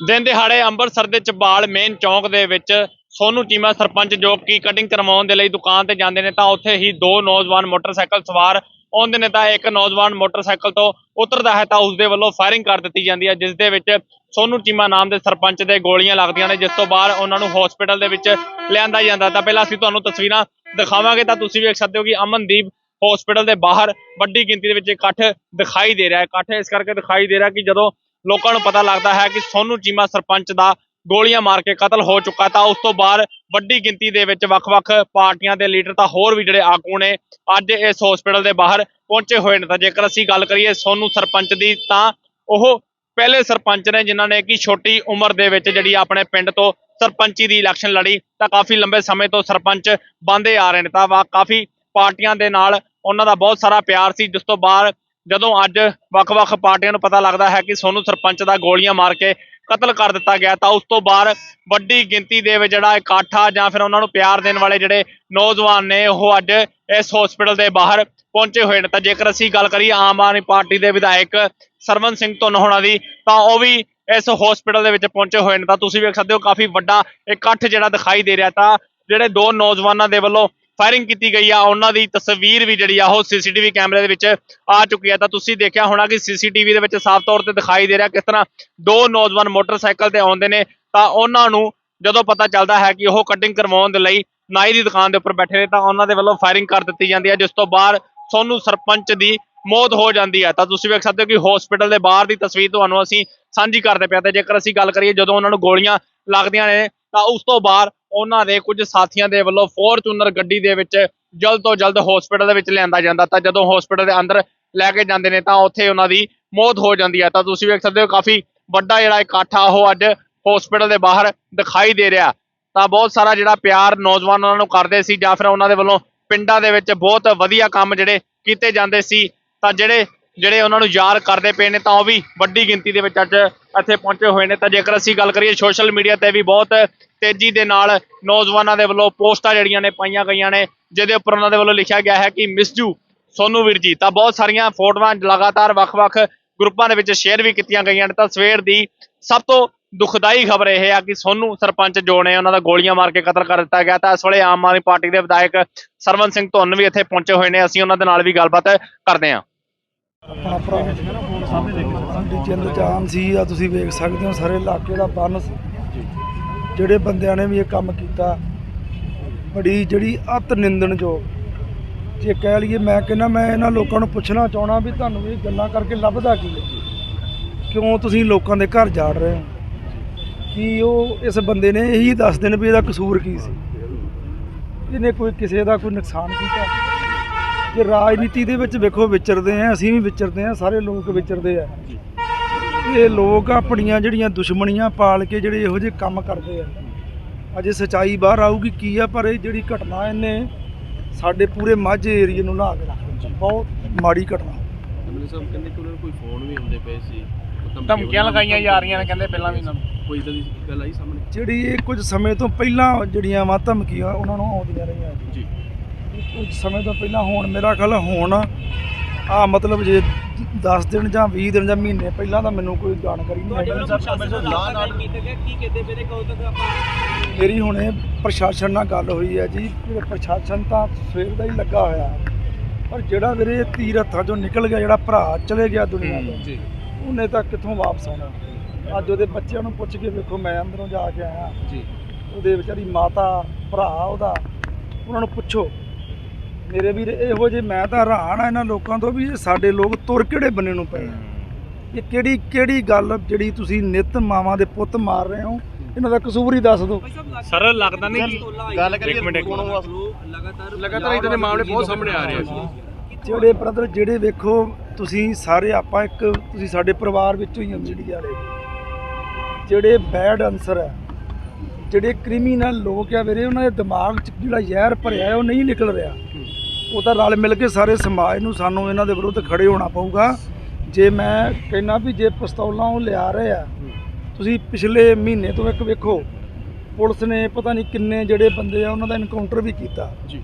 ਦਿਨ ਦਿਹਾੜੇ ਅੰਮ੍ਰਿਤਸਰ ਦੇ ਚਬਾਲ ਮੇਨ ਚੌਂਕ ਦੇ ਵਿੱਚ ਸੋਨੂ ਚੀਮਾ ਸਰਪੰਚ ਜੋ ਕਿ ਕਟਿੰਗ ਕਰਵਾਉਣ ਦੇ ਲਈ ਦੁਕਾਨ ਤੇ ਜਾਂਦੇ ਨੇ ਤਾਂ ਉੱਥੇ ਹੀ ਦੋ ਨੌਜਵਾਨ ਮੋਟਰਸਾਈਕਲ ਸਵਾਰ ਆਉਂਦੇ ਨੇ ਤਾਂ ਇੱਕ ਨੌਜਵਾਨ ਮੋਟਰਸਾਈਕਲ ਤੋਂ ਉਤਰਦਾ ਹੈ ਤਾਂ ਉਸ ਦੇ ਵੱਲੋਂ ਫਾਇਰਿੰਗ ਕਰ ਦਿੱਤੀ ਜਾਂਦੀ ਹੈ ਜਿਸ ਦੇ ਵਿੱਚ ਸੋਨੂ ਚੀਮਾ ਨਾਮ ਦੇ ਸਰਪੰਚ ਦੇ ਗੋਲੀਆਂ ਲੱਗਦੀਆਂ ਨੇ, ਜਿਸ ਤੋਂ ਬਾਅਦ ਉਹਨਾਂ ਨੂੰ ਹਸਪੀਟਲ ਦੇ ਵਿੱਚ ਲਿਆਂਦਾ ਜਾਂਦਾ ਤਾਂ ਪਹਿਲਾਂ ਅਸੀਂ ਤੁਹਾਨੂੰ ਤਸਵੀਰਾਂ ਦਿਖਾਵਾਂਗੇ, ਤਾਂ ਤੁਸੀਂ ਵੇਖ ਸਕਦੇ ਹੋ ਕਿ ਅਮਨਦੀਪ ਹਸਪੀਟਲ ਦੇ ਬਾਹਰ ਵੱਡੀ ਗਿਣਤੀ ਦੇ ਵਿੱਚ ਇਕੱਠ ਦਿਖਾਈ ਦੇ ਰਿਹਾ ਹੈ। ਇਕੱਠ ਇਸ ਕਰਕੇ ਦਿਖਾਈ ਦੇ ਰਿਹਾ ਕਿ ਜਦੋਂ ਲੋਕਾਂ ਨੂੰ ਪਤਾ ਲੱਗਦਾ ਹੈ ਕਿ ਸੋਨੂ ਚੀਮਾ ਸਰਪੰਚ ਦਾ ਗੋਲੀਆਂ ਮਾਰ ਕੇ ਕਤਲ ਹੋ ਚੁੱਕਾ ਤਾਂ ਉਸ ਤੋਂ ਬਾਅਦ ਵੱਡੀ ਗਿਣਤੀ ਦੇ ਵਿੱਚ ਵੱਖ-ਵੱਖ ਪਾਰਟੀਆਂ ਦੇ ਲੀਡਰ ਤਾਂ ਹੋਰ ਵੀ ਜਿਹੜੇ ਆਗੂ ਨੇ ਅੱਜ ਇਸ ਹਸਪੀਟਲ ਦੇ ਬਾਹਰ ਪਹੁੰਚੇ ਹੋਏ ਨੇ ਤਾਂ ਜੇਕਰ ਅਸੀਂ ਗੱਲ ਕਰੀਏ ਸੋਨੂ ਸਰਪੰਚ ਦੀ ਤਾਂ ਉਹ ਪਹਿਲੇ ਸਰਪੰਚ ਨੇ ਜਿਨ੍ਹਾਂ ਨੇ ਕਿ ਛੋਟੀ ਉਮਰ ਦੇ ਵਿੱਚ ਜਿਹੜੀ ਆਪਣੇ ਪਿੰਡ ਤੋਂ ਸਰਪੰਚੀ ਦੀ ਇਲੈਕਸ਼ਨ ਲੜੀ ਤਾਂ ਕਾਫੀ ਲੰਬੇ ਸਮੇਂ ਤੋਂ ਸਰਪੰਚ ਬੰਦੇ ਆ ਰਹੇ ਨੇ ਤਾਂ ਵਾ ਕਾਫੀ ਪਾਰਟੀਆਂ ਦੇ ਨਾਲ ਉਹਨਾਂ ਦਾ ਬਹੁਤ ਸਾਰਾ ਪਿਆਰ ਸੀ ਜਿਸ ਤੋਂ ਬਾਅਦ ਜਦੋਂ ਅੱਜ ਵੱਖ-ਵੱਖ ਪਾਰਟੀਆਂ ਨੂੰ ਪਤਾ ਲੱਗਦਾ ਹੈ ਕਿ ਸੋਨੂੰ ਸਰਪੰਚ ਦਾ ਗੋਲੀਆਂ ਮਾਰ ਕੇ ਕਤਲ ਕਰ ਦਿੱਤਾ ਗਿਆ ਤਾਂ ਉਸ ਤੋਂ ਬਾਅਦ ਵੱਡੀ ਗਿਣਤੀ ਦੇ ਵਿੱਚ ਜਿਹੜਾ ਇਕੱਠ ਆ ਜਾਂ ਫਿਰ ਉਹਨਾਂ ਨੂੰ ਪਿਆਰ ਦੇਣ ਵਾਲੇ ਜਿਹੜੇ ਨੌਜਵਾਨ ਨੇ, ਉਹ ਅੱਜ ਇਸ ਹਸਪੀਟਲ ਦੇ ਬਾਹਰ ਪਹੁੰਚੇ ਹੋਏ ਨੇ। ਤਾਂ ਜੇਕਰ ਅਸੀਂ ਗੱਲ ਕਰੀਏ ਆਮ ਆਦਮੀ ਪਾਰਟੀ ਦੇ ਵਿਧਾਇਕ ਸਰਵਨ ਸਿੰਘ ਧੁੰਨ ਹੋਣਾ ਦੀ, ਤਾਂ ਉਹ ਵੀ ਇਸ ਹਸਪੀਟਲ ਦੇ ਵਿੱਚ ਪਹੁੰਚੇ ਹੋਏ ਨੇ। ਤਾਂ ਤੁਸੀਂ ਵੇਖ ਸਕਦੇ ਹੋ, ਕਾਫੀ ਵੱਡਾ ਇਕੱਠ ਜਿਹੜਾ ਦਿਖਾਈ ਦੇ ਰਿਹਾ। ਤਾਂ ਜਿਹੜੇ ਦੋ ਨੌਜਵਾਨਾਂ ਦੇ ਵੱਲੋਂ ਫਾਇਰਿੰਗ ਕੀਤੀ ਗਈ ਆ, ਉਹਨਾਂ ਦੀ ਤਸਵੀਰ ਵੀ ਜਿਹੜੀ ਆ, ਉਹ ਸੀਸੀਟੀਵੀ ਕੈਮਰੇ ਦੇ ਵਿੱਚ ਆ ਚੁੱਕੀ ਆ। ਤਾਂ ਤੁਸੀਂ ਦੇਖਿਆ ਹੋਣਾ ਕਿ ਸੀਸੀਟੀਵੀ ਦੇ ਵਿੱਚ ਸਾਫ਼ ਤੌਰ ਤੇ ਦਿਖਾਈ ਦੇ ਰਿਹਾ ਕਿਸ ਤਰ੍ਹਾਂ ਦੋ ਨੌਜਵਾਨ ਮੋਟਰਸਾਈਕਲ ਤੇ ਆਉਂਦੇ ਨੇ। ਤਾਂ ਉਹਨਾਂ ਨੂੰ ਜਦੋਂ ਪਤਾ ਚੱਲਦਾ ਹੈ ਕਿ ਉਹ ਕਟਿੰਗ ਕਰਵਾਉਣ ਦੇ ਲਈ ਨਾਈ ਦੀ ਦੁਕਾਨ ਦੇ ਉੱਪਰ ਬੈਠੇ ਨੇ, ਤਾਂ ਉਹਨਾਂ ਦੇ ਵੱਲੋਂ ਫਾਇਰਿੰਗ ਕਰ ਦਿੱਤੀ ਜਾਂਦੀ ਹੈ ਜਿਸ ਤੋਂ ਬਾਅਦ ਸੋਨੂੰ ਸਰਪੰਚ ਦੀ ਮੌਤ ਹੋ ਜਾਂਦੀ ਹੈ ਤਾਂ ਤੁਸੀਂ ਵੇਖ ਸਕਦੇ ਹੋ ਕਿ ਹਸਪੀਟਲ ਦੇ ਬਾਹਰ ਦੀ ਤਸਵੀਰ ਤੁਹਾਨੂੰ ਅਸੀਂ ਸਾਂਝੀ ਕਰਦੇ ਪਿਆ। ਤੇ ਜੇਕਰ ਅਸੀਂ ਗੱਲ ਕਰੀਏ ਜਦੋਂ ਉਹਨਾਂ ਨੂੰ ਗੋਲੀਆਂ ਲੱਗਦੀਆਂ ਨੇ, ਤਾਂ ਉਸ ਤੋਂ ਬਾਅਦ ਉਹਨਾਂ ਦੇ ਕੁਝ ਸਾਥੀਆਂ ਦੇ ਵੱਲੋਂ ਫੋਰਚੂਨਰ ਗੱਡੀ ਦੇ ਵਿੱਚ ਜਲਦ ਤੋਂ ਜਲਦ ਹਸਪੀਟਲ ਦੇ ਵਿੱਚ ਲਿਆਂਦਾ ਜਾਂਦਾ ਤਾਂ ਜਦੋਂ ਹਸਪੀਟਲ ਦੇ ਅੰਦਰ ਲੈ ਕੇ ਜਾਂਦੇ ਨੇ ਤਾਂ ਉੱਥੇ ਉਹਨਾਂ ਦੀ ਮੌਤ ਹੋ ਜਾਂਦੀ ਹੈ। ਤਾਂ ਤੁਸੀਂ ਵੇਖ ਸਕਦੇ ਹੋ ਕਾਫੀ ਵੱਡਾ ਜਿਹੜਾ ਇਕੱਠ ਆ ਉਹ ਅੱਜ ਹਸਪੀਟਲ ਦੇ ਬਾਹਰ ਦਿਖਾਈ ਦੇ ਰਿਹਾ। ਤਾਂ ਬਹੁਤ ਸਾਰਾ ਜਿਹੜਾ ਪਿਆਰ ਨੌਜਵਾਨ ਉਹਨਾਂ ਨੂੰ ਕਰਦੇ ਸੀ ਜਾਂ ਫਿਰ ਉਹਨਾਂ ਦੇ ਵੱਲੋਂ ਪਿੰਡਾਂ ਦੇ ਵਿੱਚ ਬਹੁਤ ਵਧੀਆ ਕੰਮ ਜਿਹੜੇ ਕੀਤੇ ਜਾਂਦੇ ਸੀ, ਤਾਂ ਜਿਹੜੇ ਜਿਹੜੇ ਉਹਨਾਂ ਨੂੰ ਯਾਦ ਕਰਦੇ ਪਏ ਨੇ ਤਾਂ ਉਹ ਵੀ ਵੱਡੀ ਗਿਣਤੀ ਦੇ ਵਿੱਚ ਅੱਜ ਇੱਥੇ ਪਹੁੰਚੇ ਹੋਏ ਨੇ। ਤਾਂ ਜੇਕਰ ਅਸੀਂ ਗੱਲ ਕਰੀਏ ਸੋਸ਼ਲ ਮੀਡੀਆ ਤੇ ਵੀ ਬਹੁਤ ਤੇਜ਼ੀ ਦੇ ਨਾਲ ਨੌਜਵਾਨਾਂ ਦੇ ਵੱਲੋਂ ਪੋਸਟਾਂ ਜਿਹੜੀਆਂ ਨੇ ਪਾਈਆਂ ਗਈਆਂ ਨੇ ਜਿਹਦੇ ਉੱਪਰ ਉਹਨਾਂ ਦੇ ਵੱਲੋਂ ਲਿਖਿਆ ਗਿਆ ਹੈ ਕਿ ਮਿਸ ਯੂ ਸੋਨੂ ਵੀਰ ਜੀ ਤਾਂ ਬਹੁਤ ਸਾਰੀਆਂ ਫੋਟੋਆਂ ਲਗਾਤਾਰ ਵੱਖ-ਵੱਖ ਗਰੁੱਪਾਂ ਦੇ ਵਿੱਚ ਸ਼ੇਅਰ ਵੀ ਕੀਤੀਆਂ ਗਈਆਂ ਨੇ। ਤਾਂ ਸਵੇਰ ਦੀ ਸਭ ਤੋਂ ਦੁਖਦਾਈ ਖਬਰ ਇਹ ਆ ਕਿ ਸੋਨੂ ਸਰਪੰਚ ਜੋ ਨੇ ਉਹਨਾਂ ਦਾ ਗੋਲੀਆਂ ਮਾਰ ਕੇ ਕਤਲ ਕਰ ਦਿੱਤਾ ਗਿਆ। ਤਾਂ ਇਸ ਵੇਲੇ ਆਮ ਆਦਮੀ ਪਾਰਟੀ ਦੇ ਵਿਧਾਇਕ ਸਰਵਨ ਸਿੰਘ ਧੁੰਨ ਵੀ ਇੱਥੇ ਪਹੁੰਚੇ ਹੋਏ ਨੇ। ਅਸੀਂ ਉਹਨਾਂ ਦੇ ਨਾਲ ਵੀ ਗੱਲਬਾਤ ਕਰਦੇ ਹਾਂ। ਆਪਣਾ ਭਰਾ। ਸਾਡੀ ਜਿੰਦ ਜਾਨ ਸੀ ਆ ਤੁਸੀਂ ਵੇਖ ਸਕਦੇ ਹੋ ਸਾਰੇ ਇਲਾਕੇ ਦਾ ਬੰਨ ਜਿਹੜੇ ਬੰਦਿਆਂ ਨੇ ਵੀ ਇਹ ਕੰਮ ਕੀਤਾ, ਬੜੀ ਜਿਹੜੀ ਅਤ ਨਿੰਦਣਯੋਗ ਜੇ। ਕਹਿ ਲਈਏ ਮੈਂ ਕਹਿੰਦਾ, ਮੈਂ ਇਹਨਾਂ ਲੋਕਾਂ ਨੂੰ ਪੁੱਛਣਾ ਚਾਹਣਾ ਵੀ ਤੁਹਾਨੂੰ ਇਹ ਗੱਲਾਂ ਕਰਕੇ ਲੱਭਦਾ ਕੀ ਹੈ ਕਿਉਂ ਤੁਸੀਂ ਲੋਕਾਂ ਦੇ ਘਰ ਜਾੜ ਰਹੇ ਹੋ? ਕਿ ਉਹ ਇਸ ਬੰਦੇ ਨੇ ਇਹੀ ਦੱਸਦੇ ਨੇ ਵੀ ਇਹਦਾ ਕਸੂਰ ਕੀ ਸੀ? ਇਹਨੇ ਕੋਈ ਕਿਸੇ ਦਾ ਕੋਈ ਨੁਕਸਾਨ ਕੀਤਾ? ਜੇ ਰਾਜਨੀਤੀ ਦੇ ਵਿੱਚ ਵੇਖੋ, ਵਿਚਰਦੇ ਆ, ਅਸੀਂ ਵੀ ਵਿਚਰਦੇ ਆ, ਸਾਰੇ ਲੋਕ ਵਿਚਰਦੇ ਆ। ਇਹ ਲੋਕ ਆਪਣੀਆਂ ਜਿਹੜੀਆਂ ਦੁਸ਼ਮਣੀਆਂ ਪਾਲ ਕੇ ਜਿਹੜੇ ਇਹੋ ਜਿਹੇ ਕੰਮ ਕਰਦੇ ਆ। ਅਜੇ ਸਚਾਈ ਬਾਹਰ ਆਊਗੀ ਕੀ ਆ ਪਰ ਇਹ ਜਿਹੜੀ ਘਟਨਾ ਇਹਨੇ ਸਾਡੇ ਪੂਰੇ ਮਾਝੇ ਏਰੀਏ ਨੂੰ ਲਾ ਕੇ ਰੱਖ ਦਿੱਤਾ। ਬਹੁਤ ਮਾੜੀ ਘਟਨਾ। ਐਮਐਲਏ ਸਾਹਿਬ ਕਹਿੰਦੇ ਕਿ ਉਹਨਾਂ ਨੂੰ ਕੋਈ ਫੋਨ ਵੀ ਆਉਂਦੇ ਪਏ ਸੀ। ਉਹ ਧਮਕੀਆਂ ਲਗਾਈਆਂ ਜਾ ਰਹੀਆਂ ਨੇ ਕਹਿੰਦੇ ਪਹਿਲਾਂ ਵੀ ਇਹਨਾਂ ਨੂੰ। ਕੋਈ ਇਦਾਂ ਦੀ ਗੱਲ ਆਈ ਸਾਹਮਣੇ? ਜਿਹੜੀ ਇਹ ਕੁਝ ਸਮੇਂ ਤੋਂ ਪਹਿਲਾਂ ਜਿਹੜੀਆਂ ਵਾ ਧਮਕੀਆਂ ਉਹਨਾਂ ਨੂੰ ਆਉਂਦੀਆਂ ਰਹੀਆਂ। ਜੀ। ਕੁਝ ਸਮੇਂ ਤੋਂ ਪਹਿਲਾਂ ਹੁਣ ਮੇਰਾ ਖਿਆਲ ਹੁਣ ਆ ਮਤਲਬ ਜੇ 10 ਦਿਨ ਜਾਂ 20 ਦਿਨ ਜਾਂ ਮਹੀਨੇ ਪਹਿਲਾਂ ਤਾਂ ਮੈਨੂੰ ਕੋਈ ਜਾਣਕਾਰੀ ਨਹੀਂ ਹੈ ਮੇਰੀ ਹੁਣੇ ਪ੍ਰਸ਼ਾਸਨ ਨਾਲ ਗੱਲ ਹੋਈ ਹੈ ਜੀ। ਪ੍ਰਸ਼ਾਸਨ ਤਾਂ ਸਵੇਰ ਦਾ ਹੀ ਲੱਗਾ ਹੋਇਆ। ਪਰ ਜਿਹੜਾ ਵੀਰੇ ਤੀਰ ਹੱਥਾਂ ਚੋਂ ਨਿਕਲ ਗਿਆ ਜਿਹੜਾ ਭਰਾ ਚਲੇ ਗਿਆ ਦੁਨੀਆ ਤੋਂ ਜੀ। ਉਹਨੇ ਤਾਂ ਕਿੱਥੋਂ ਵਾਪਸ ਆਉਣਾ? ਅੱਜ ਉਹਦੇ ਬੱਚਿਆਂ ਨੂੰ ਪੁੱਛ ਕੇ ਵੇਖੋ ਮੈਂ ਅੰਦਰੋਂ ਜਾ ਕੇ ਆਇਆ। ਜੀ। ਉਹਦੇ ਵਿਚਾਰੀ ਮਾਤਾ ਭਰਾ ਉਹਦਾ ਉਹਨਾਂ ਨੂੰ ਪੁੱਛੋ। ਮੇਰੇ ਵੀਰ ਇਹੋ ਜਿਹੇ ਮੈਂ ਤਾਂ ਹੈਰਾਨ ਆ ਇਹਨਾਂ ਲੋਕਾਂ ਤੋਂ ਵੀ ਇਹ ਸਾਡੇ ਲੋਕ ਤੁਰ ਕਿਹੜੇ ਬੰਨੇ ਨੂੰ ਪਏ ਆ। ਇਹ ਕਿਹੜੀ ਕਿਹੜੀ ਗੱਲ ਜਿਹੜੀ ਤੁਸੀਂ ਨਿਤ ਮਾਵਾਂ ਦੇ ਪੁੱਤ ਮਾਰ ਰਹੇ ਹੋ? ਇਹਨਾਂ ਦਾ ਕਸੂਰ ਹੀ ਦੱਸ ਦਿਓ। ਸਰ ਲੱਗਦਾ ਨਹੀਂ ਗੱਲ ਇੱਕ ਮਿੰਟ, ਇੱਕ ਮਿੰਟ। ਲਗਾਤਾਰ ਲਗਾਤਾਰ ਇਦਾਂ ਦੇ ਮਾਮਲੇ ਬਹੁਤ ਸਾਹਮਣੇ ਆ ਰਹੇ ਆ ਜਿਹੜੇ ਬ੍ਰਦਰ ਜਿਹੜੇ ਵੇਖੋ ਤੁਸੀਂ ਸਾਰੇ ਆਪਾਂ ਇੱਕ ਤੁਸੀਂ ਸਾਡੇ ਪਰਿਵਾਰ ਵਿੱਚੋਂ ਹੀ ਹੋ ਮੀਡੀਆ ਵਾਲੇ। ਜਿਹੜੇ ਬੈਡ ਅਨਸਰ ਹੈ ਜਿਹੜੇ ਕ੍ਰਿਮੀਨਲ ਲੋਕ ਆ ਵੀਰੇ ਉਹਨਾਂ ਦੇ ਦਿਮਾਗ 'ਚ ਜਿਹੜਾ ਜ਼ਹਿਰ ਭਰਿਆ ਹੈ ਉਹ ਨਹੀਂ ਨਿਕਲ ਰਿਹਾ। ਉਹ ਤਾਂ ਰਲ ਮਿਲ ਕੇ ਸਾਰੇ ਸਮਾਜ ਨੂੰ ਸਾਨੂੰ ਇਹਨਾਂ ਦੇ ਵਿਰੁੱਧ ਖੜੇ ਹੋਣਾ ਪਊਗਾ। ਜੇ ਮੈਂ ਕਹਿੰਦਾ ਵੀ ਜੇ ਪਿਸਤੌਲਾਂ ਉਹ ਲਿਆ ਰਹੇ ਆ ਤੁਸੀਂ ਪਿਛਲੇ ਮਹੀਨੇ ਤੋਂ ਇੱਕ ਵੇਖੋ ਪੁਲਿਸ ਨੇ ਪਤਾ ਨਹੀਂ ਕਿੰਨੇ ਜਿਹੜੇ ਬੰਦੇ ਆ ਉਹਨਾਂ ਦਾ ਇਨਕਾਊਂਟਰ ਵੀ ਕੀਤਾ। ਜੀ।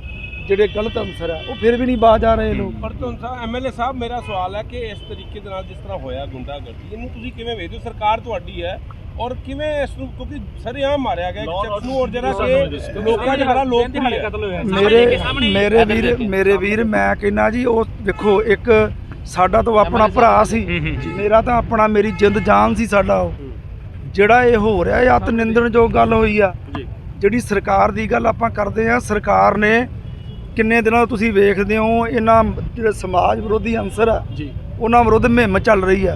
ਜਿਹੜੇ ਗਲਤ ਅਨਸਰ ਆ ਉਹ ਫਿਰ ਵੀ ਨਹੀਂ ਬਾਜ ਆ ਰਹੇ ਲੋਕ। ਪਰ ਤੁਹਾਨੂੰ ਸਾਹਿਬ ਐਮਐਲਏ ਸਾਹਿਬ ਮੇਰਾ ਸਵਾਲ ਹੈ ਕਿ ਇਸ ਤਰੀਕੇ ਦੇ ਨਾਲ ਜਿਸ ਤਰ੍ਹਾਂ ਹੋਇਆ ਗੁੰਡਾਗਰਦੀ ਇਹਨੂੰ ਤੁਸੀਂ ਕਿਵੇਂ ਵੇਖਦੇ ਹੋ? ਸਰਕਾਰ ਤੁਹਾਡੀ ਹੈ ਔਰ ਕਿਵੇਂ ਇਸ ਨੂੰ ਕਿਉਂਕਿ ਸਰੇਆਮ ਮਾਰਿਆ ਗਿਆ ਇੱਕ ਸ਼ਖਸ ਨੂੰ ਔਰ ਜਿਹੜਾ ਕਿ ਲੋਕਾਂ 'ਚ ਬੜਾ ਲੋਕ ਵੀ ਹੈ। ਮੇਰੇ ਮੇਰੇ ਵੀਰ ਮੇਰੇ ਵੀਰ ਮੈਂ ਕਹਿੰਦਾ ਜੀ ਉਹ ਦੇਖੋ ਇੱਕ ਸਾਡਾ ਤਾਂ ਆਪਣਾ ਭਰਾ ਸੀ। ਮੇਰਾ ਤਾਂ ਆਪਣਾ ਮੇਰੀ ਜਿੰਦ ਜਾਨ ਸੀ ਸਾਡਾ ਉਹ। ਜਿਹੜਾ ਇਹ ਹੋ ਰਿਹਾ ਇਹ ਅਤ ਨਿੰਦਣਯੋਗ ਗੱਲ ਹੋਈ ਆ ਜਿਹੜੀ ਸਰਕਾਰ ਦੀ ਗੱਲ ਆਪਾਂ ਕਰਦੇ ਆ ਸਰਕਾਰ ਨੇ ਕਿੰਨੇ ਦਿਨਾਂ ਤੋਂ ਤੁਸੀਂ ਵੇਖਦੇ ਹੋ ਇਹਨਾਂ ਜਿਹੜੇ ਸਮਾਜ ਵਿਰੋਧੀ ਅੰਸਰ ਆ ਜੀ। ਉਹਨਾਂ ਵਿਰੁੱਧ ਮੁਹਿੰਮ ਚੱਲ ਰਹੀ ਆ।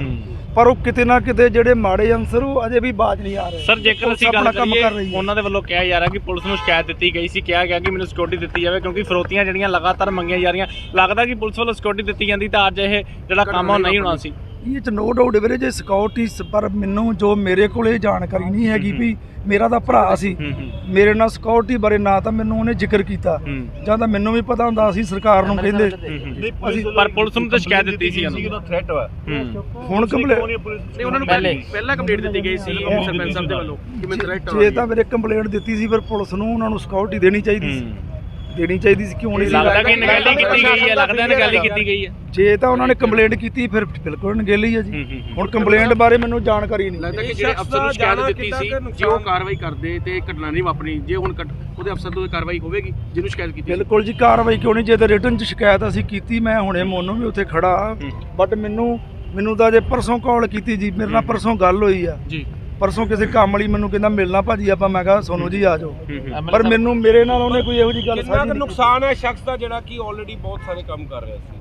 ਪਰ ਉਹ ਕਿਤੇ ਨਾ ਕਿਤੇ ਜਿਹੜੇ ਮਾੜੇ ਅੰਸਰ ਉਹ ਅਜੇ ਵੀ ਬਾਜ ਨਹੀਂ ਆ ਰਹੇ। ਸਰ ਜੇਕਰ ਅਸੀਂ ਗੱਲ ਆਪਣਾ ਕੰਮ ਕਰ ਰਹੀ ਕਰੀਏ। ਉਹਨਾਂ ਦੇ ਵੱਲੋਂ ਕਿਹਾ ਜਾ ਰਿਹਾ ਕਿ ਪੁਲਿਸ ਨੂੰ ਸ਼ਿਕਾਇਤ ਦਿੱਤੀ ਗਈ ਸੀ ਕਿਹਾ ਗਿਆ ਕਿ ਮੈਨੂੰ ਸਿਕਿਉਰਿਟੀ ਦਿੱਤੀ ਜਾਵੇ ਕਿਉਂਕਿ ਫਰੋਤੀਆਂ ਜਿਹੜੀਆਂ ਲਗਾਤਾਰ ਮੰਗੀਆਂ ਜਾ ਰਹੀਆਂ ਲੱਗਦਾ ਕਿ ਪੁਲਿਸ ਵੱਲੋਂ ਸਿਕਿਉਰਿਟੀ ਦਿੱਤੀ ਜਾਂਦੀ ਤਾਂ ਅੱਜ ਇਹ ਜਿਹੜਾ ਕੰਮ ਉਹ ਨਹੀਂ ਹੋਣਾ ਸੀ। ਇਹ ਚ ਨੋ ਡਾਊਟ ਵੀਰੇ ਜੇ ਸਿਕਿਉਰਿਟੀ ਪਰ ਮੈਨੂੰ ਜੋ ਮੇਰੇ ਕੋਲ ਜਾਣਕਾਰੀ ਨਹੀਂ ਹੈਗੀ ਵੀ ਮੇਰਾ ਤਾਂ ਭਰਾ ਸੀ। ਮੇਰੇ ਨਾਲ ਸਿਕਿਉਰਿਟੀ ਬਾਰੇ ਨਾ ਤਾਂ ਮੈਨੂੰ ਉਹਨੇ ਜ਼ਿਕਰ ਕੀਤਾ। ਜਾਂ ਤਾਂ ਮੈਨੂੰ ਵੀ ਪਤਾ ਹੁੰਦਾ ਅਸੀਂ ਸਰਕਾਰ ਨੂੰ ਕਹਿੰਦੇ। ਅਸੀਂ ਪਰ ਪੁਲਿਸ ਨੂੰ ਤਾਂ ਸ਼ਿਕਾਇਤ ਦਿੱਤੀ ਸੀ ਉਹਨੂੰ ਥ੍ਰੈਟ ਵਾ। ਹੂੰ। ਹੁਣ ਕੰਪਲੇਂਟ ਨਹੀਂ ਉਹਨਾਂ ਨੂੰ ਪਹਿਲੇ। ਪਹਿਲਾਂ ਕੰਪਲੀਟ ਦਿੱਤੀ ਗਈ ਸੀ ਸਰਪੰਚ ਸਾਹਿਬ ਦੇ ਵੱਲੋਂ ਕਿ ਮੈਂ ਥ੍ਰੈਟ ਜੇ ਤਾਂ ਮੇਰੇ ਕੰਪਲੇਂਟ ਦਿੱਤੀ ਸੀ ਫਿਰ ਪੁਲਿਸ ਨੂੰ ਉਹਨਾਂ ਨੂੰ ਸਿਕਿਉਰਿਟੀ ਦੇਣੀ ਚਾਹੀਦੀ ਸੀ। ਦੇਣੀ ਚਾਹੀਦੀ ਸੀ ਕਿਉਂ ਨਹੀਂ ਲੱਗਦਾ ਕਿ ਨਗੈਲੀ ਕੀਤੀ ਗਈ ਹੈ ਲੱਗਦਾ ਨਗੈਲੀ ਕੀਤੀ ਗਈ ਹੈ। ਜੇ ਤਾਂ ਉਹਨਾਂ ਨੇ ਕੰਪਲੇਂਟ ਕੀਤੀ ਫਿਰ ਬਿਲਕੁਲ ਨਗੇਲੀ ਹੈ ਜੀ। ਹੁਣ ਕੰਪਲੇਂਟ ਬਾਰੇ ਮੈਨੂੰ ਜਾਣਕਾਰੀ ਨਹੀਂ। ਲੱਗਦਾ ਕਿ ਜਿਹੜੇ ਅਫਸਰ ਨੂੰ ਸ਼ਿਕਾਇਤ ਦਿੱਤੀ ਸੀ ਜੇ ਉਹ ਕਾਰਵਾਈ ਕਰਦੇ ਤੇ ਇਹ ਘਟਨਾ ਨਹੀਂ ਵਾਪਰਨੀ ਜੇ ਹੁਣ ਉਹਦੇ ਅਫਸਰ ਤੋਂ ਕਾਰਵਾਈ ਹੋਵੇਗੀ ਜਿਹਨੂੰ ਸ਼ਿਕਾਇਤ ਕੀਤੀ। ਬਿਲਕੁਲ ਜੀ ਕਾਰਵਾਈ ਕਿਉਂ ਨਹੀਂ? ਜੇ ਤਾਂ ਰਿਟਰਨ ਚ ਸ਼ਿਕਾਇਤ ਅਸੀਂ ਕੀਤੀ ਮੈਂ ਹੁਣੇ ਮੋਨੂੰ ਵੀ ਉੱਥੇ ਖੜਾ। ਬਟ ਮੈਨੂੰ ਮੈਨੂੰ ਤਾਂ ਜੇ ਪਰਸੋਂ ਕਾਲ ਕੀਤੀ ਜੀ ਮੇਰੇ ਨਾਲ ਪਰਸੋਂ ਗੱਲ ਹੋਈ ਆ। ਜੀ। ਪਰਸੋਂ ਕਿਸੇ ਕੰਮ ਲਈ ਮੈਨੂੰ ਕਹਿੰਦਾ ਮਿਲਣਾ ਭਾਜੀ ਆਪਾਂ ਮੈਂ ਕਿਹਾ ਸੋਨੂ ਜੀ ਆ ਜਾਓ। ਪਰ ਮੈਨੂੰ ਮੇਰੇ ਨਾਲ ਉਹਨੇ ਕੋਈ ਇਹੋ ਜੀ ਗੱਲ ਕਿੰਨਾ ਸਾਂਝੀ ਕੁ ਨਹੀਂ ਨੁਕਸਾਨ ਹੈ ਸ਼ਖਸ ਦਾ ਜਿਹੜਾ ਕਿ ਆਲਰੇਡੀ ਬਹੁਤ ਸਾਰੇ ਕੰਮ ਕਰ ਰਿਹਾ ਸੀ।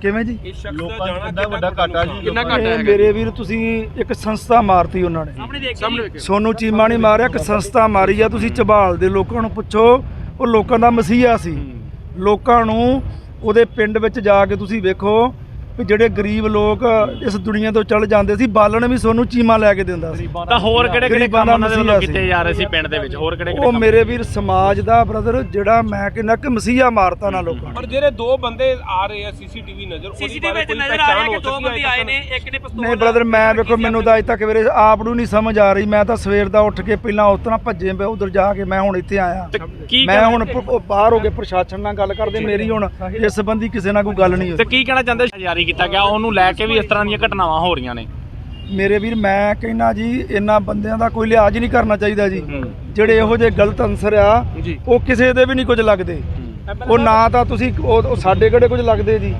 ਕਿਵੇਂ ਜੀ? ਇਸ ਸ਼ਖਸ ਦਾ ਜਾਣਾ ਕਿੰਨਾ ਵੱਡਾ ਘਾਟਾ ਜੀ ਕਿੰਨਾ ਘਾਟਾ ਇਹ ਹੈਗਾ ਮੇਰੇ ਵੀਰ ਤੁਸੀਂ ਇੱਕ ਸੰਸਥਾ ਮਾਰਤੀ ਉਹਨਾਂ ਨੇ। ਸਾਹਮਣੇ ਵੇਖਿਓ ਸੋਨੂ ਚੀਮਾ ਨਹੀਂ ਮਾਰਿਆ ਇੱਕ ਸੰਸਥਾ ਮਾਰੀ ਆ। ਤੁਸੀਂ ਝਬਾਲ ਦੇ ਲੋਕਾਂ ਨੂੰ ਪੁੱਛੋ ਉਹ ਲੋਕਾਂ ਦਾ ਮਸੀਹਾ ਸੀ। ਲੋਕਾਂ ਨੂੰ ਉਹਦੇ ਪਿੰਡ ਵਿੱਚ ਜਾ ਕੇ ਤੁਸੀਂ ਵੇਖੋ ਵੀ ਜਿਹੜੇ ਗਰੀਬ ਲੋਕ ਇਸ ਦੁਨੀਆ ਤੋਂ ਚਲ ਜਾਂਦੇ ਸੀ ਬਾਲਣ ਵੀ ਸੋਨੂ ਚੀਮਾ ਲੈ ਕੇ ਦਿੰਦਾ ਸੀ। ਤਾਂ ਹੋਰ ਕਿਹੜੇ ਕਿਹੜੇ ਗਰੀਬਾਂ ਕੰਮ ਦਾ ਉਹਨਾਂ ਦੇ ਵੱਲੋਂ ਕੀਤੇ। ਜਾ ਰਹੇ ਸੀ ਪਿੰਡ ਦੇ ਵਿੱਚ? ਹੋਰ ਕਿਹੜੇ ਉਹ ਕਿਹੜੇ ਮੇਰੇ ਵੀਰ ਸਮਾਜ ਦਾ ਬ੍ਰਦਰ ਜਿਹੜਾ ਮੈਂ ਕਹਿੰਦਾ ਕਿ ਮਸੀਹਾ ਮਾਰਤਾ ਨਾ ਲੋਕਾਂ ਨੇ। ਪਰ ਜਿਹੜੇ ਦੋ ਬੰਦੇ ਆ ਰਹੇ ਆ ਸੀਸੀਟੀਵੀ ਨਜ਼ਰ ਉਹਦੀ ਸੀਸੀਟੀਵੀ ਬਾਰੇ ਵਿੱਚ ਕੋਈ ਕਿ ਹੋ ਦੋ ਬੰਦੇ ਆਏ ਨੇ ਇੱਕ ਨੇ ਪਿਸਤੌਲ ਨਹੀਂ ਬ੍ਰਦਰ ਮੈਂ ਵੇਖੋ ਮੈਨੂੰ ਤਾਂ ਅਜੇ ਤੱਕ ਵੀਰੇ ਆਪ ਨੂੰ ਨਹੀਂ ਸਮਝ ਆ ਰਹੀ। ਮੈਂ ਤਾਂ ਸਵੇਰ ਦਾ ਉੱਠ ਕੇ ਪਹਿਲਾਂ ਉਸ ਤਰ੍ਹਾਂ ਭੱਜੇ ਪਏ ਉਧਰ ਜਾ ਕੇ ਮੈਂ ਹੁਣ ਇੱਥੇ ਆਇਆ। ਤੇ ਮੈਂ ਹੁਣ ਉਹ ਬਾਹਰ ਹੋ ਕੇ ਪ੍ਰਸ਼ਾਸਨ ਨਾਲ ਗੱਲ ਕਰਦੇ ਮੇਰੀ ਹੁਣ ਇਸ ਸੰਬੰਧੀ ਕਿਸੇ ਨਾਲ ਕੋਈ ਗੱਲ ਨਹੀਂ ਤੇ ਹੋਈ ਕੀ ਕਹਿਣਾ ਚਾਹੁੰਦੇ? ਜਾਰੀ ਕੀਤਾ ਗਿਆ ਉਹਨੂੰ ਲੈ ਕੇ ਵੀ ਇਸ ਤਰ੍ਹਾਂ ਦੀਆਂ ਘਟਨਾਵਾਂ ਹੋ ਰਹੀਆਂ ਨੇ। ਮੇਰੇ ਵੀਰ ਮੈਂ ਕਹਿੰਦਾ ਜੀ ਇਹਨਾਂ ਬੰਦਿਆਂ ਦਾ ਕੋਈ ਲਿਹਾਜ਼ ਨਹੀਂ ਕਰਨਾ ਚਾਹੀਦਾ ਜੀ। ਜਿਹੜੇ ਇਹੋ ਜਿਹੇ ਗਲਤ ਅੰਸਰ ਆ ਉਹ ਕਿਸੇ ਦੇ ਵੀ ਨਹੀਂ ਕੁਝ ਲੱਗਦੇ। ਉਹ ਨਾ ਤਾਂ ਤੁਸੀਂ ਉਹ ਸਾਡੇ ਕਿਹੜੇ ਕੁਝ ਲੱਗਦੇ ਜੀ?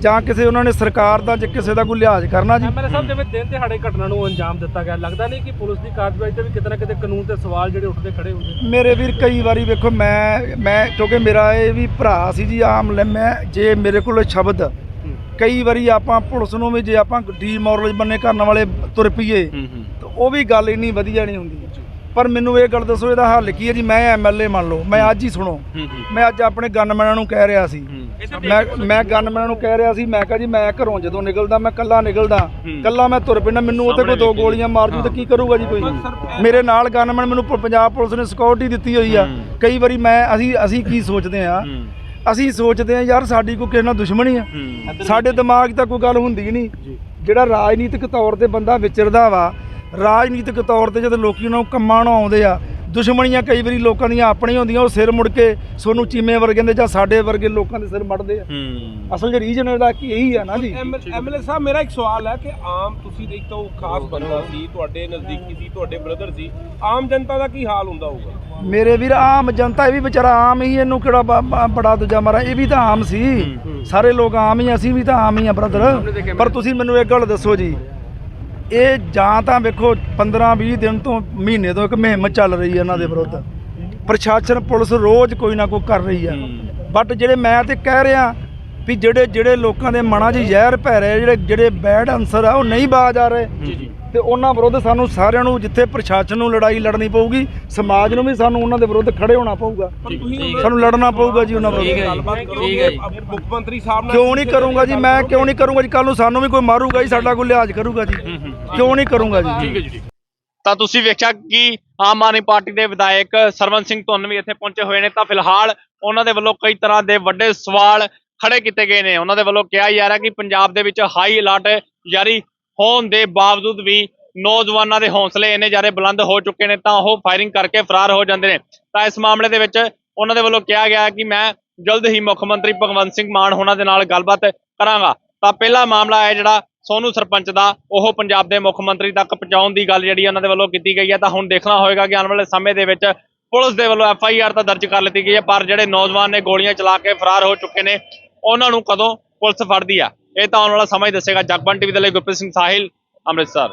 ਜਾਂ ਕਿਸੇ ਉਹਨਾਂ ਨੇ ਸਰਕਾਰ ਦਾ ਜਾਂ ਕਿਸੇ ਦਾ ਕੋਈ ਲਿਹਾਜ਼ ਕਰਨਾ ਜੀ? ਐਮਐਲਏ ਸਾਹਿਬ ਜਿਵੇਂ ਦਿਨ ਦਿਹਾੜੇ ਘਟਨਾ ਨੂੰ ਅੰਜਾਮ ਦਿੱਤਾ ਗਿਆ ਲੱਗਦਾ ਨਹੀਂ ਕਿ ਪੁਲਿਸ ਦੀ ਕਾਰਜਵਾਈ ਤੇ ਵੀ ਕਿਤੇ ਨਾ ਕਿਤੇ ਕਾਨੂੰਨ ਤੇ ਸਵਾਲ ਜਿਹੜੇ ਉੱਠਦੇ ਖੜੇ ਹੁੰਦੇ ਮੇਰੇ ਵੀਰ ਕਈ ਵਾਰੀ ਵੇਖੋ ਮੈਂ ਮੈਂ ਕਿਉਂਕਿ ਮੇਰਾ ਇਹ ਵੀ ਭਰਾ ਸੀ ਜੀ ਆਮ ਲੈ ਮੈਂ ਜੇ ਮੇਰੇ ਕੋਲ ਸ਼ਬਦ ਕਈ ਵਾਰੀ ਆਪਾਂ ਪੁਲਿਸ ਨੂੰ ਵੀ ਜੇ ਆਪਾਂ ਡੀਮੋਰਲ ਬੰਨੇ ਕਰਨ ਵਾਲੇ ਤੁਰ ਪਈਏ ਤਾਂ ਉਹ ਵੀ ਗੱਲ ਇੰਨੀ ਵਧੀਆ ਨਹੀਂ ਹੁੰਦੀ। ਪਰ ਮੈਨੂੰ ਇਹ ਗੱਲ ਦੱਸੋ ਇਹਦਾ ਹੱਲ ਕੀ ਹੈ ਜੀ? ਮੈਂ ਐਮਐਲਏ ਮੰਨ ਲਓ ਮੈਂ ਅੱਜ ਹੀ ਸੁਣੋ। ਮੈਂ ਅੱਜ ਆਪਣੇ ਗਨਮੈਨਾਂ ਨੂੰ ਕਹਿ ਰਿਹਾ ਸੀ। ਮੈਂ ਮੈਂ ਗਨਮੈਨਾਂ ਨੂੰ ਕਹਿ ਰਿਹਾ ਸੀ ਮੈਂ ਕਿਹਾ ਜੀ ਮੈਂ ਘਰੋਂ ਜਦੋਂ ਨਿਕਲਦਾ ਮੈਂ ਕੱਲਾ ਨਿਕਲਦਾ। ਕੱਲਾ ਮੈਂ ਤੁਰ ਪੈਣਾ ਮੈਨੂੰ ਉੱਥੇ ਕੋਈ ਦੋ ਗੋਲੀਆਂ ਮਾਰ ਜੂ ਤਾਂ ਕੀ ਕਰੂਗਾ ਜੀ ਕੋਈ? ਮੇਰੇ ਨਾਲ ਗਨਮੈਨ ਮੈਨੂੰ ਪੰਜਾਬ ਪੁਲਿਸ ਨੇ ਸਿਕਿਉਰਿਟੀ ਦਿੱਤੀ ਹੋਈ ਆ। ਕਈ ਵਾਰੀ ਮੈਂ ਅਸੀਂ ਅਸੀਂ ਕੀ ਸੋਚਦੇ ਆ ਅਸੀਂ ਸੋਚਦੇ ਆ ਯਾਰ ਸਾਡੀ ਕੋਈ ਕਿਸੇ ਨਾਲ ਦੁਸ਼ਮਣੀ ਆ। ਸਾਡੇ ਦਿਮਾਗ 'ਚ ਤਾਂ ਕੋਈ ਗੱਲ ਹੁੰਦੀ ਨਹੀਂ। ਜਿਹੜਾ ਰਾਜਨੀਤਿਕ ਤੌਰ ਤੇ ਬੰਦਾ ਵਿਚਰਦਾ ਵਾ ਰਾਜਨੀਤਿਕ ਤੌਰ ਤੇ ਜਦੋਂ ਲੋਕੀ ਉਹਨਾਂ ਨੂੰ ਕੰਮਾਂ ਨੂੰ ਆਉਂਦੇ ਆ ਦੁਸ਼ਮਣੀਆਂ ਕਈ ਵਾਰੀ ਲੋਕਾਂ ਦੀਆਂ ਆਪਣੀਆਂ ਹੁੰਦੀਆਂ ਉਹ ਸਿਰ ਮੁੜ ਕੇ ਸੋਨੂੰ ਚੀਮੇ ਵਰਗੇ ਦੇ ਜਾਂ ਸਾਡੇ ਵਰਗੇ ਲੋਕਾਂ ਦੇ ਸਿਰ ਮੜਦੇ ਆ। ਅਸਲ 'ਚ ਰੀਜਨ ਇਹਦਾ ਕੀ ਇਹੀ ਆ ਨਾ ਜੀ। ਐਮਐਲਏ ਸਾਹਿਬ ਮੇਰਾ ਇੱਕ ਸਵਾਲ ਹੈ ਕਿ ਆਮ ਤੁਸੀਂ ਇੱਕ ਤਾਂ ਉਹ ਖਾਸ ਬੰਦਾ ਸੀ ਤੁਹਾਡੇ ਨਜ਼ਦੀਕੀ ਸੀ ਤੁਹਾਡੇ ਬ੍ਰਦਰ ਸੀ ਆਮ ਜਨਤਾ ਦਾ ਕੀ ਹਾਲ ਹੁੰਦਾ ਹੋਊਗਾ? ਮੇਰੇ ਵੀਰ ਆਮ ਜਨਤਾ ਇਹ ਵੀ ਵਿਚਾਰਾ ਆਮ ਹੀ ਇਹਨੂੰ ਕਿਹੜਾ ਬੜਾ ਦੂਜਾ ਮਾਰਾ ਇਹ ਵੀ ਤਾਂ ਆਮ ਸੀ। ਸਾਰੇ ਲੋਕ ਆਮ ਹੀ ਆ, ਅਸੀਂ ਵੀ ਤਾਂ ਆਮ ਹੀ ਆ ਬ੍ਰਦਰ ਪਰ ਤੁਸੀਂ ਮੈਨੂੰ ਇੱਕ ਗੱਲ ਦੱਸੋ ਜੀ ਇਹ ਜਾਂ ਤਾਂ ਵੇਖੋ 15 20 ਦਿਨ ਤੋਂ ਮਹੀਨੇ ਤੋਂ ਇੱਕ ਮੁਹਿੰਮ ਚੱਲ ਰਹੀ ਹੈ ਇਹਨਾਂ ਦੇ ਵਿਰੁੱਧ। ਪ੍ਰਸ਼ਾਸਨ ਪੁਲਿਸ ਰੋਜ਼ ਕੋਈ ਨਾ ਕੋਈ ਕਰ ਰਹੀ ਆ ਬਟ ਜਿਹੜੇ ਮੈਂ ਤੇ ਕਹਿ ਰਿਹਾ ਵੀ ਜਿਹੜੇ ਜਿਹੜੇ ਲੋਕਾਂ ਦੇ ਮਨਾਂ 'ਚ ਜ਼ਹਿਰ ਪੈ ਰਹੇ ਜਿਹੜੇ ਜਿਹੜੇ ਬੈਡ ਅਨਸਰ ਆ ਉਹ ਨਹੀਂ ਬਾਜ ਆ ਰਹੇ। ਤੇ ਉਹਨਾਂ ਵਿਰੁੱਧ ਸਾਨੂੰ ਸਾਰਿਆਂ ਨੂੰ ਜਿੱਥੇ ਪ੍ਰਸ਼ਾਸਨ ਨੂੰ ਲੜਾਈ ਲੜਨੀ ਪਊਗੀ ਸਮਾਜ ਨੂੰ ਵੀ ਸਾਨੂੰ ਉਹਨਾਂ ਦੇ ਵਿਰੁੱਧ ਖੜੇ ਹੋਣਾ ਪਊਗਾ। ਪਰ ਤੁਸੀਂ ਸਾਨੂੰ ਲੜਨਾ ਪਊਗਾ ਜੀ ਉਹਨਾਂ ਵਿਰੁੱਧ। ਗੱਲਬਾਤ ਕਰੋਗੇ ਮੁੱਖ ਮੰਤਰੀ ਸਾਹਿਬ ਨਾਲ ਕਿਉਂ ਨਹੀਂ ਕਰੂੰਗਾ ਜੀ? ਮੈਂ ਕਿਉਂ ਨਹੀਂ ਕਰੂੰਗਾ ਜੀ? ਕੱਲ ਨੂੰ ਸਾਨੂੰ ਵੀ ਕੋਈ ਮਾਰੂਗਾ ਜੀ ਸਾਡਾ ਕੋਈ ਲਿਹਾਜ਼ ਕਰੂਗਾ ਜੀ। ਕਿਉਂ ਨਹੀਂ ਕਰੂੰਗਾ ਜੀ? ਠੀਕ ਹੈ ਜੀ ਤਾਂ ਤੁਸੀਂ ਵੇਖਿਆ ਕਿ ਆਮ ਆਦਮੀ ਪਾਰਟੀ ਦੇ ਵਿਧਾਇਕ ਸਰਵਨ ਸਿੰਘ ਧੁੰਨ ਵੀ ਇੱਥੇ ਪਹੁੰਚੇ ਹੋਏ ਨੇ। ਤਾਂ ਫਿਲਹਾਲ ਉਹਨਾਂ ਦੇ ਵੱਲੋਂ ਕਈ ਤਰ੍ਹਾਂ ਦੇ ਵੱਡੇ ਸਵਾਲ ਖੜੇ ਕੀਤੇ ਗਏ ਨੇ। ਉਹਨਾਂ ਦੇ ਵੱਲੋਂ ਕਿਹਾ ਜਾ ਰਿਹਾ ਕਿ ਪੰਜਾਬ ਦੇ ਵਿੱਚ ਹਾਈ ਅਲਰਟ ਜਾਰੀ ਹੋਣ ਦੇ ਬਾਵਜੂਦ ਵੀ ਨੌਜਵਾਨਾਂ ਦੇ ਹੌਸਲੇ ਇੰਨੇ ਜ਼ਿਆਦਾ ਬੁਲੰਦ ਹੋ ਚੁੱਕੇ ਨੇ, ਤਾਂ ਉਹ ਫਾਇਰਿੰਗ ਕਰਕੇ ਫਰਾਰ ਹੋ ਜਾਂਦੇ ਨੇ। ਤਾਂ ਇਸ ਮਾਮਲੇ ਦੇ ਵਿੱਚ ਉਹਨਾਂ ਦੇ ਵੱਲੋਂ ਕਿਹਾ ਗਿਆ ਕਿ ਮੈਂ ਜਲਦ ਹੀ ਮੁੱਖ ਮੰਤਰੀ ਭਗਵੰਤ ਸਿੰਘ ਮਾਨ ਹੋਣਾ ਦੇ ਨਾਲ ਗੱਲਬਾਤ ਕਰਾਂਗਾ। ਤਾਂ ਪਹਿਲਾ ਮਾਮਲਾ ਹੈ ਜਿਹੜਾ ਸੋਨੂ ਸਰਪੰਚ ਦਾ, ਉਹ ਪੰਜਾਬ ਦੇ ਮੁੱਖ ਮੰਤਰੀ ਤੱਕ ਪਹੁੰਚਾਉਣ ਦੀ ਗੱਲ ਜਿਹੜੀ ਉਹਨਾਂ ਦੇ ਵੱਲੋਂ ਕੀਤੀ ਗਈ ਹੈ। ਤਾਂ ਹੁਣ ਦੇਖਣਾ ਹੋਏਗਾ ਕਿ ਆਉਣ ਵਾਲੇ ਸਮੇਂ ਦੇ ਵਿੱਚ ਪੁਲਿਸ ਦੇ ਵੱਲੋਂ ਐਫ ਆਈ ਆਰ ਤਾਂ ਦਰਜ ਕਰ ਲਿੱਤੀ ਗਈ ਹੈ, ਪਰ ਜਿਹੜੇ ਨੌਜਵਾਨ ਨੇ ਗੋਲੀਆਂ ਚਲਾ ਕੇ ਫਰਾਰ ਹੋ ਚੁੱਕੇ ਨੇ, ਉਹਨਾਂ ਨੂੰ ਕਦੋਂ ਪੁਲਿਸ ਫੜਦੀ ਆ? ਇਹ ਤਾਂ ਆਉਣ ਵਾਲਾ ਸਮਾਂ ਹੀ ਦੱਸੇਗਾ। ਜਗਬਨ ਟੀਵੀ ਦੇ ਲਈ ਗੁਰਪ੍ਰੀਤ ਸਿੰਘ ਸਾਹਿਲ, ਅੰਮ੍ਰਿਤਸਰ।